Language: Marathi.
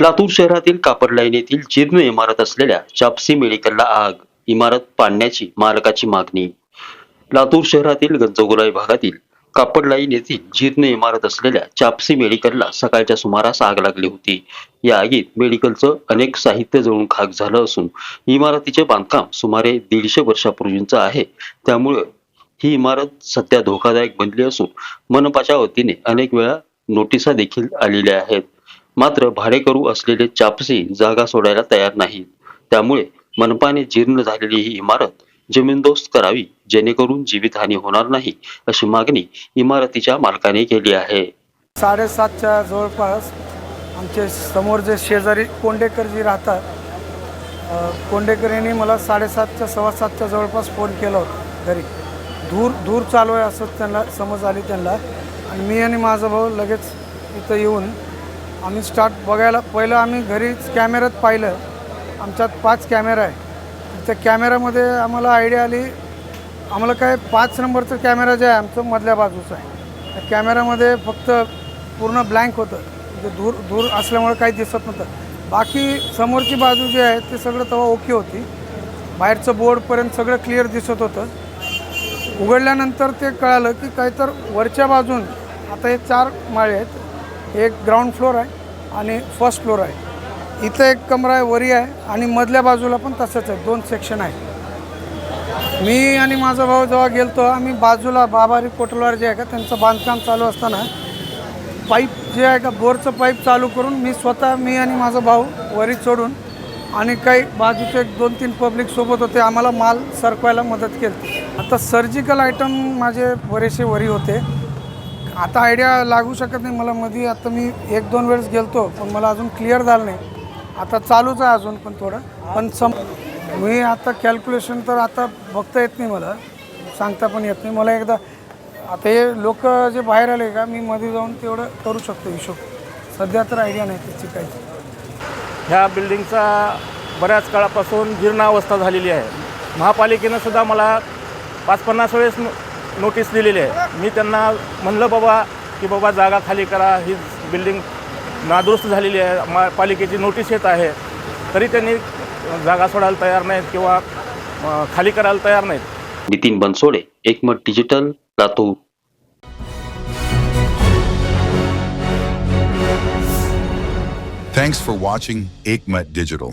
लातूर शहरातील कापड लाईन येथील जीर्ण इमारत असलेल्या चापसी मेडिकलला आग इमारत पाडण्याची मालकाची मागणी. लातूर शहरातील गंजगोलाई भागातील कापड लाईन येथील जीर्ण इमारत असलेल्या चापसी मेडिकलला सकाळच्या सुमारास आग लागली होती. या आगीत मेडिकलचं अनेक साहित्य जळून खाक झालं असून इमारतीचे बांधकाम सुमारे दीडशे वर्षापूर्वीचं आहे. त्यामुळे ही इमारत सध्या धोकादायक बनली असून मनपाच्या वतीने अनेक वेळा नोटिसा देखील आलेल्या आहेत. मात्र भाडेकरू असलेले चापसी जागा सोडायला तयार नाहीत. त्यामुळे मनपाने जीर्ण झालेली ही इमारत जमीनदोस्त करावी जेणेकरून जीवितहानी होणार नाही अशी मागणी इमारतीच्या मालकाने केली आहे. साडेसातच्या जवळपास आमचे समोर जे शेजारी कोंडेकर जी राहतात कोंडेकर यांनी मला साडेसातच्या सव्वा सातच्या जवळपास फोन केला होता घरी. धूर धूर चालू आहे असं त्यांना समज आली त्यांना. आणि मी आणि माझा भाऊ लगेच इथं येऊन आम्ही स्टार्ट बघायला पहिलं आम्ही घरीच कॅमेऱ्यात पाहिलं. आमच्यात पाच कॅमेरा आहे. त्या कॅमेऱ्यामध्ये आम्हाला आयडिया आली आम्हाला काय पाच नंबरचं कॅमेरा जे आहे आमचं मधल्या बाजूचं आहे. त्या कॅमेऱ्यामध्ये फक्त पूर्ण ब्लँक होतं. म्हणजे दूर दूर असल्यामुळे काही दिसत नव्हतं. बाकी समोरची बाजू जी आहे ते सगळं तेव्हा ओके होती. बाहेरचं बोर्डपर्यंत सगळं क्लिअर दिसत होतं. उघडल्यानंतर ते कळालं की काय तर वरच्या बाजून आता हे चार माळे आहेत. एक ग्राउंड फ्लोअर आहे आणि फर्स्ट फ्लोअर आहे. इथं एक कमरा आहे वरी आहे आणि मधल्या बाजूला पण तसंच आहे. दोन सेक्शन आहे मी आणि माझा भाऊ जेव्हा गेलतो आम्ही बाजूला बाबारी कोटलवार जे आहे का त्यांचं बांधकाम चालू असताना पाईप जे आहे का बोरचं पाईप चालू करून मी स्वतः मी आणि माझा भाऊ वरी चढून आणि काही बाजूचे एक दोन तीन पब्लिक सोबत होते आम्हाला माल सरकवायला मदत केली. आता सर्जिकल आयटम माझे बरेचसे वरी होते. आता आयडिया लागू शकत नाही. मला मध्ये आता मी एक दोन वेळेस गेलतो पण मला अजून क्लिअर झालं नाही. आता चालूच आहे अजून पण थोडं. पण सम मी आता कॅल्क्युलेशन तर आता बघता येत नाही मला. सांगता पण येत नाही. मला एकदा आता हे लोक जे बाहेर आले का मी मध्ये जाऊन तेवढं करू शकतो हिशोब. सध्या तर आयडिया नाही त्याची काही. ह्या बिल्डिंगचा बऱ्याच काळापासून जीर्णावस्था झालेली आहे. महापालिकेनं सुद्धा मला पाच पन्नास वेळेस नोटीस दिलेली आहे. मी त्यांना म्हणलं बाबा की बाबा जागा खाली करा. ही बिल्डिंग नादुरुस्त झालेली आहे. मा पालिकेची नोटीस येत आहे. तरी त्यांनी जागा सोडायला तयार नाहीत किंवा खाली करायला तयार नाहीत. Nitin Bansode Ekmat digital Latur. Thanks for watching Aikmat Digital.